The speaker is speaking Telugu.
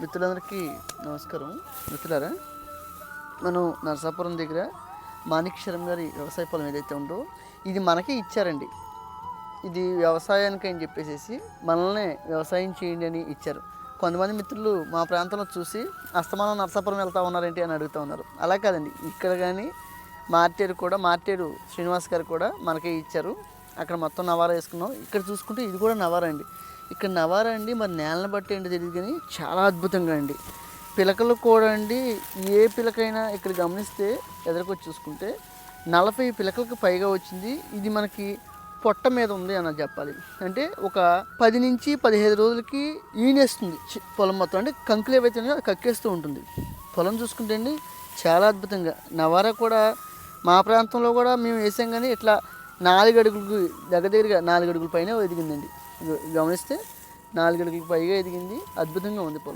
మిత్రులందరికీ నమస్కారం. మిత్రులారా మనం నరసాపురం దగ్గర మాణిక్యరం గారి వ్యవసాయ పొలం ఏదైతే ఉందో ఇది మనకే ఇచ్చారండి. ఇది వ్యవసాయానికి అని చెప్పేసి మనల్నే వ్యవసాయం చేయండి అని ఇచ్చారు. కొంతమంది మిత్రులు మా ప్రాంతంలో చూసి అస్తమానం నరసాపురం వెళ్తా ఉన్నారేంటి? అని అడుగుతూ ఉన్నారు. అలా కాదండి. ఇక్కడ కానీ మార్టేరు కూడా మార్టేరు శ్రీనివాస్ గారు కూడా మనకే ఇచ్చారు. అక్కడ మొత్తం నవారా వేసుకున్నాం. ఇక్కడ చూసుకుంటే ఇది కూడా నవారా అండి. ఇక్కడ నవారా అండి మరి నేలను బట్టి ఏంటి తెలియదు కానీ చాలా అద్భుతంగా అండి. పిలకలు కూడా అండి ఏ పిలకైనా ఇక్కడ గమనిస్తే ఎదురుకొచ్చి చూసుకుంటే నలభై పిలకలకు పైగా వచ్చింది. ఇది మనకి పొట్ట మీద ఉంది అని చెప్పాలి. అంటే ఒక పది నుంచి పదిహేను రోజులకి ఈనేస్తుంది. పొలం మొత్తం అంటే కంకులు ఏవైతే ఉన్నాయో అది కక్కేస్తూ ఉంటుంది. పొలం చూసుకుంటే అండి చాలా అద్భుతంగా. నవారా కూడా మా ప్రాంతంలో కూడా మేము వేసాం కానీ ఇట్లా నాలుగు అడుగులకు దగ్గర దగ్గరగా నాలుగు అడుగుల పైన ఎదిగిందండి. గమనిస్తే నాలుగు అడుగులకు పైగా ఎదిగింది. అద్భుతంగా ఉంది పొలం.